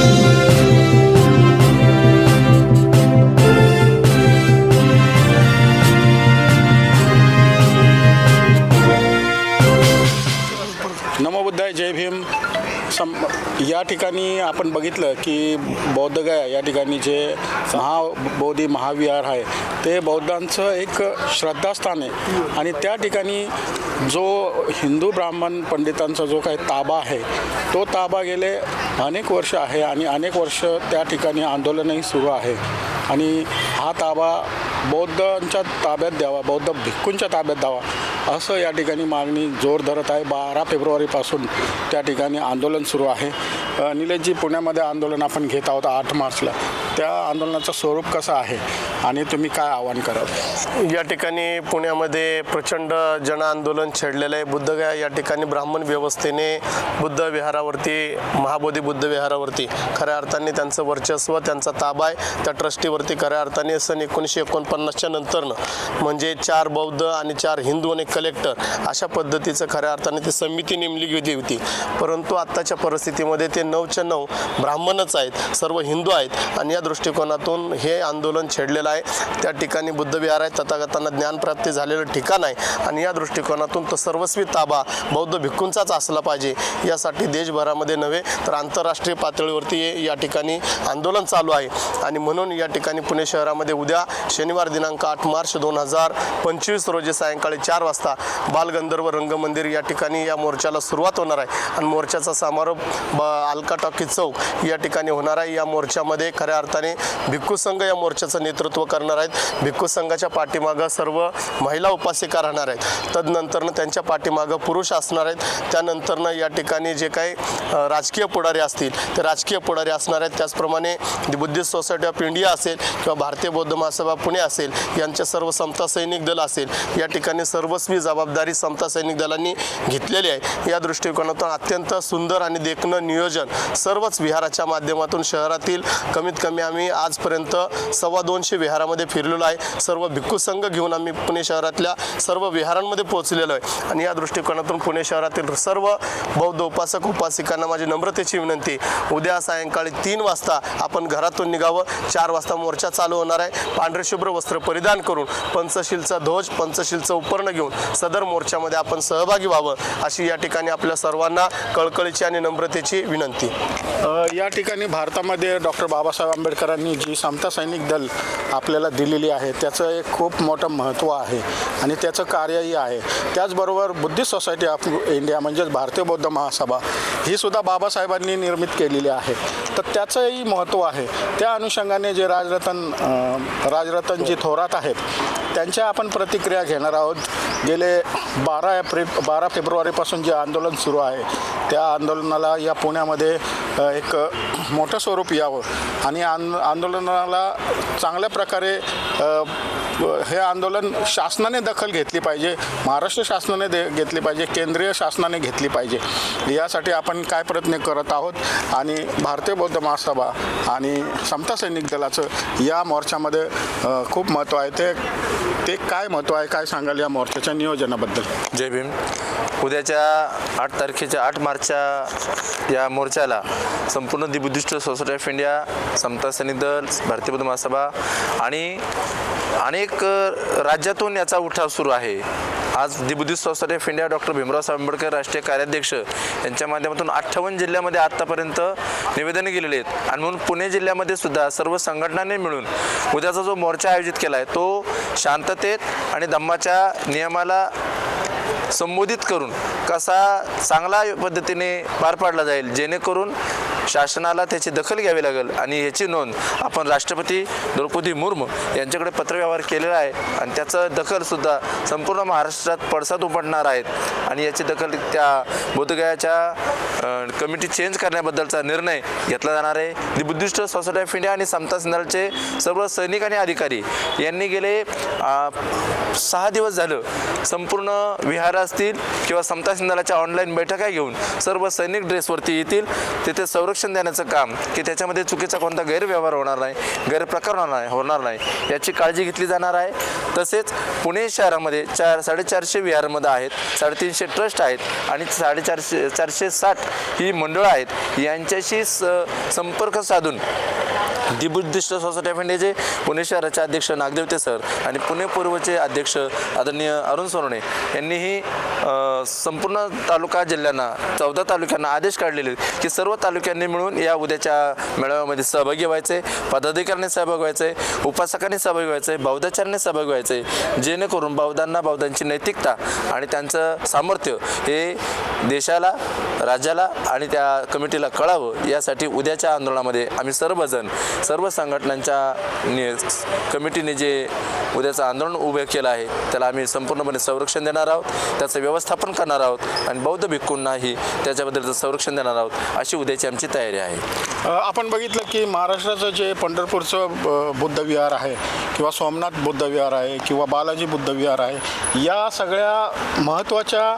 Thank you. या ठिकाणी आपण बघितलं की बौद्धगया या ठिकाणी जे महाबोधी महाविहार आहे ते बौद्धांचं एक श्रद्धास्थान आहे. आणि त्या ठिकाणी जो हिंदू ब्राह्मण पंडितांचा जो काही ताबा आहे तो ताबा गेले अनेक वर्ष आहे आणि अनेक वर्ष त्या ठिकाणी आंदोलनही सुरू आहे. आणि हा ताबा बौद्धांच्या ताब्यात द्यावा बौद्ध भिक्खूंच्या ताब्यात द्यावा. असं या ठिकाणी मागणी जोर धरत आहे. बारा फेब्रुवारीपासून त्या ठिकाणी आंदोलन सुरू आहे. निलेशजी पुण्यामध्ये आंदोलन आपण घेत आहोत आठ मार्चला. त्या आंदोलनाचं स्वरूप कसं आहे आणि तुम्ही काय आवाहन कराल? या ठिकाणी पुण्यामध्ये प्रचंड जन आंदोलन छेडलेलं आहे. बुद्धगया या ठिकाणी ब्राह्मण व्यवस्थेने बुद्ध विहारावरती महाबोधी बुद्ध विहारावरती खऱ्या अर्थाने त्यांचं वर्चस्व त्यांचा ताबा आहे. त्या ट्रस्टीवरती खऱ्या अर्थाने सन एकोणीसशे एकोणपन्नासच्या नंतरनं म्हणजे चार बौद्ध आणि चार हिंदू आणि कलेक्टर अशा पद्धतीचं खऱ्या अर्थाने ती समिती नेमली गेली होती. परंतु आत्ताच्या परिस्थितीमध्ये ते नऊच्या नऊ ब्राह्मणच आहेत सर्व हिंदू आहेत आणि या दृष्टिकोनातून हे आंदोलन छेडलेलं आहे. त्या ठिकाणी बुद्धविहार आहे तथागतांना ज्ञानप्राप्ती झालेलं ठिकाण आहे आणि या दृष्टिकोनातून तो सर्वस्वी ताबा बौद्ध भिक्खूंचाच असला पाहिजे यासाठी देशभरामध्ये नव्हे तर आंतरराष्ट्रीय पातळीवरती या ठिकाणी आंदोलन चालू आहे. आणि म्हणून या ठिकाणी पुणे शहरामध्ये उद्या शनिवार दिनांक आठ मार्च दोन हजार पंचवीस रोजी सायंकाळी चार वाजता बालगंधर्व रंगमंदिर या ठिकाणी या मोर्चाला सुरुवात होणार आहे. आणि मोर्चाचा समारोप अलका टॉकी चौक या ठिकाणी होणार आहे. या मोर्चामध्ये खऱ्या अर्थाने भिक्खू संघ या मोर्चाचं नेतृत्व करणार आहेत. भिक्खू संघाच्या पाठीमागं सर्व महिला उपासिका राहणार आहेत. तदनंतरनं त्यांच्या पाठीमागं पुरुष असणार आहेत. त्यानंतरनं या ठिकाणी जे काही राजकीय पुढारी असतील ते राजकीय पुढारी असणार आहेत. त्याचप्रमाणे बुद्धिस्ट सोसायटी ऑफ इंडिया असेल किंवा भारतीय बौद्ध महासभा पुणे असेल यांचे सर्व समता सैनिक दल असेल या ठिकाणी सर्वस्वी जबाबदारी समता सैनिक दलांनी घेतलेली आहे. या दृष्टिकोनातून अत्यंत सुंदर आणि देखणं नियोजन सर्वच विहाराच्या माध्यमातून शहरातील कमीत कमी आम्ही आजपर्यंत सव्वा दोनशे विहारामध्ये फिरलेलो आहे. सर्व भिक्खू संघ घेऊन आम्ही पुणे शहरातल्या सर्व विहारांमध्ये पोहोचलेलो आहे. आणि या दृष्टिकोनातून पुणे शहरातील सर्व बौद्ध उपासक उपासिकांना माझी नम्रतेची विनंती. उद्या सायंकाळी तीन वाजता आपण घरातून निघावं. चार वाजता मोर्चा चालू होणार आहे. पांढरे शुभ्र वस्त्र परिधान करून पंचशीलचा ध्वज पंचशीलचं उपर्ण घेऊन सदर मोर्चामध्ये आपण सहभागी व्हावं अशी या ठिकाणी आपल्या सर्वांना कळकळीची आणि नम्रतेची विनंती. या ठिकाणी भारतामध्ये डॉक्टर बाबासाहेब आंबेडकरांनी जी समता सैनिक दल आपल्याला दिलेली आहे त्याचं एक खूप मोठं महत्त्व आहे आणि त्याचं कार्यही आहे. त्याचबरोबर बुद्धिस्ट सोसायटी ऑफ इंडिया म्हणजेच भारतीय बौद्ध महासभा ही सुद्धा बाबासाहेबांनी निर्मित केलेली आहे. तर त्याचंही महत्त्व आहे. त्या अनुषंगाने जे राजरतन राजरतन राजरतनजी थोरात आहेत त्यांच्या आपण प्रतिक्रिया घेणार आहोत. गेले बारा एप्रिल बारा फेब्रुवारीपासून जे आंदोलन सुरू आहे त्या आंदोलनाला या पुण्यामध्ये एक मोठं स्वरूप यावं. आणि आंद आंदोलनाला चांगल्या प्रकारे हे आंदोलन शासनाने दखल घेतली पाहिजे महाराष्ट्र शासनाने दे घेतली पाहिजे केंद्रीय शासनाने घेतली पाहिजे. यासाठी आपण काय प्रयत्न करत आहोत? आणि भारतीय बौद्ध महासभा आणि समता सैनिक दलाचं या मोर्चामध्ये खूप महत्त्व आहे. ते ते काय महत्त्व आहे? काय सांगाल या मोर्चाच्या नियोजनाबद्दल? जय भीम. उद्याच्या आठ तारखेच्या आठ मार्चच्या या मोर्चाला संपूर्ण दि बुद्धिस्ट सोसायटी ऑफ इंडिया समता सैनिक दल भारतीय बुद्ध महासभा आणि अनेक राज्यातून याचा उठाव सुरू आहे. आज the Buddhist Society of India doctor Bhimrao Ambedkar राष्ट्रीय कार्याध्यक्ष यांच्या माध्यमातून अठ्ठावन्न जिल्ह्यामध्ये आत्तापर्यंत निवेदने केलेले आहेत. आणि म्हणून पुणे जिल्ह्यामध्ये सुद्धा सर्व संघटनांनी मिळून उद्याचा जो मोर्चा आयोजित केला आहे तो शांततेत आणि धम्माच्या नियमाला संबोधित करून कसा चांगला पद्धतीने पार पाडला जाईल जेणेकरून शासनाला त्याची दखल घ्यावी लागेल. आणि ह्याची नोंद आपण राष्ट्रपती द्रौपदी मुर्मू यांच्याकडे पत्रव्यवहार केलेला आहे. आणि त्याचं दखलसुद्धा संपूर्ण महाराष्ट्रात पडसाद उमटणार आहेत. आणि याची दखल त्या बोधगयाच्या कमिटी चेंज करण्याबद्दलचा निर्णय घेतला जाणार आहे. दि बुद्धिस्ट सोसायटी ऑफ इंडिया आणि समता सिंधालचे सर्व सैनिक आणि अधिकारी यांनी गेले सहा दिवस झालं संपूर्ण विहार असतील किंवा समता सिंधालाच्या ऑनलाईन बैठका घेऊन सर्व सैनिक ड्रेसवरती येतील. तिथे संरक्षण संरक्षण देण्याचं काम की त्याच्यामध्ये चुकीचा कोणता गैरव्यवहार होणार नाही गैरप्रकार होणार नाही होणार नाही याची काळजी घेतली जाणार आहे. तसेच पुणे शहरामध्ये चार साडेचारशे विहारमध्ये आहेत साडेतीनशे ट्रस्ट आहेत आणि साडेचारशे चारशे साठ ही मंडळं आहेत. यांच्याशी स संपर्क साधून दिबुद्दिष्ट सोसायटी ऑफ इंडियाचे पुणे शहराचे अध्यक्ष नागदेवते सर आणि पुणे पूर्वचे अध्यक्ष आदरणीय अरुण सोनवणे यांनीही संपूर्ण तालुका जिल्ह्यांना चौदा तालुक्यांना आदेश काढलेले आहेत की सर्व तालुक्यांनी मिळून या उद्याच्या मेळाव्यामध्ये सहभागी व्हायचे पदाधिकाऱ्यांनी सहभागी व्हायचे उपासकांनी सहभागी व्हायचे बौद्धाचार्यांनी सहभागी व्हायचे जेणेकरून बौद्धांना बौद्धांची नैतिकता आणि त्यांचं सामर्थ्य हे देशाला राज्याला आणि त्या कमिटीला कळावं यासाठी उद्याच्या आंदोलनामध्ये आम्ही सर्वजण सर्व संघटनांच्या नि कमिटीने जे उद्याचं आंदोलन उभे केलं आहे त्याला आम्ही संपूर्णपणे संरक्षण देणार आहोत त्याचं व्यवस्थापन करणार आहोत आणि बौद्ध भिक्खूंनाही त्याच्याबद्दलचं संरक्षण देणार आहोत अशी उद्याची आमची तयारी आहे. आपण बघितलं की महाराष्ट्राचं जे पंढरपूरचं बुद्धविहार आहे किंवा सोमनाथ बुद्ध विहार आहे किंवा बालाजी बुद्ध विहार आहे या सगळ्या महत्त्वाच्या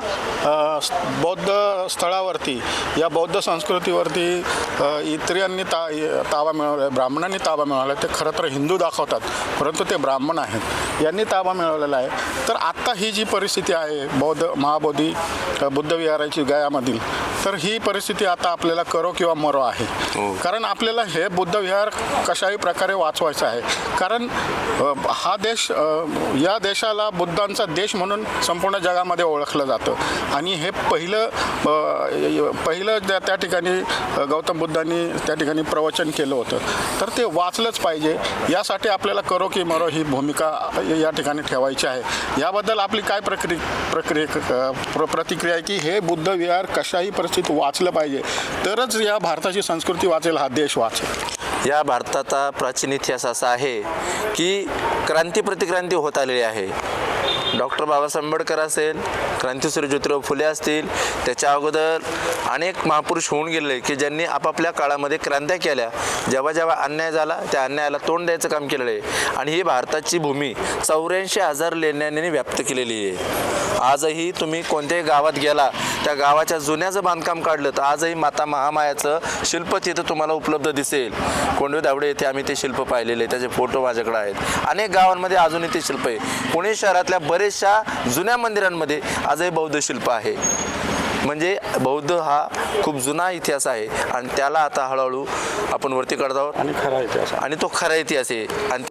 बौद्ध स्थळावरती या बौद्ध संस्कृतीवरती इत्रियांनी ता ताबा मिळवला ब्राह्मणांनी ताबा मिळवला ते खरं तर हिंदू दाखवतात परंतु ते ब्राह्मण आहेत यांनी ताबा मिळवलेला आहे. तर आत्ता ही जी परिस्थिती आहे बौद्ध महाबोधी बुद्धविहाराची बुद्ध विहाराची गयामधील तर ही परिस्थिती आता आपल्याला करो किंवा मरो आहे. कारण आपल्याला हे बुद्ध विहार कशाही प्रकारे वाचवायचं आहे. कारण हा देश या देशाला बुद्धांचा देश म्हणून संपूर्ण जगामध्ये ओळखलं जातं. आणि हे पहिलं पहिलं त्या त्या ठिकाणी गौतम बुद्धांनी त्या ठिकाणी प्रवचन केलं होतं. तर ते वाचलंच पाहिजे. यासाठी आपल्याला करो की मरो ही भूमिका या ठिकाणी ठेवायची आहे. याबद्दल आपली काय प्रक्रिय प्रक्रिया प्र प्रतिक्रिया आहे की हे बुद्ध विहार कशाही व्यवस्थित वाचलं पाहिजे. तरच या भारताची संस्कृती वाचेल हा देश वाचेल. या भारताचा प्राचीन इतिहास असा आहे की क्रांती प्रतिक्रांती होत आलेली आहे. डॉक्टर बाबासाहेब आंबेडकर असेल क्रांतीसूर्य ज्योतिराव फुले असतील त्याच्या अगोदर अनेक महापुरुष होऊन गेले की ज्यांनी आपापल्या काळामध्ये क्रांत्या केल्या. जेव्हा जेव्हा अन्याय झाला त्या अन्यायाला तोंड द्यायचं काम केलेलं आहे. आणि ही भारताची भूमी चौऱ्याऐंशी हजार लेण्यांनी व्याप्त केलेली आहे. आजही तुम्ही कोणत्याही गावात गेला त्या गावाच्या जुन्याचं बांधकाम काढलं तर आजही माता महामायाचं शिल्प तिथं तुम्हाला उपलब्ध दिसेल. कोंडवे दावडे येथे आम्ही ते शिल्प पाहिलेले त्याचे फोटो माझ्याकडे आहेत. अनेक गावांमध्ये अजूनही ते शिल्प आहे. पुणे शहरातल्या बरेचशा जुन्या मंदिरांमध्ये आजही बौद्ध शिल्प आहे. म्हणजे बौद्ध हा खूप जुना इतिहास आहे आणि त्याला आता हळूहळू आपण वरती काढत आहोत. आणि खरा इतिहास आणि तो खरा इतिहास आहे. आणि